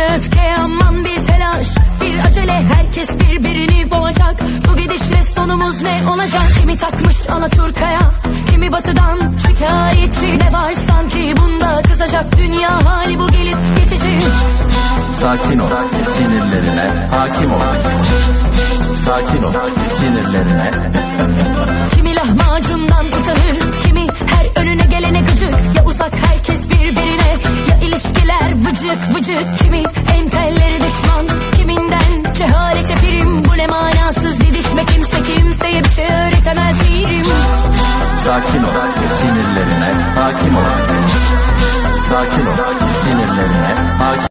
ara öfke aman bir telaş Bir acele. Herkes birbirini boğacak. Bu gidişle sonumuz ne olacak? Kimi takmış Alaturka'ya Kimi batıdan şikayetçi Ne var sanki bunda kızacak Dünya hali bu gelip geçici. Sakin ol sinirlerine hakim ol. Sakin ol sinirlerine. Vıcık vıcık Kimi entelleri düşman Kiminden cehalete prim Bu ne manasız didişme kimse kimseye bir şey öğretemez miyim Sakin ol, sinirlerine hakim ol. Sakin ol,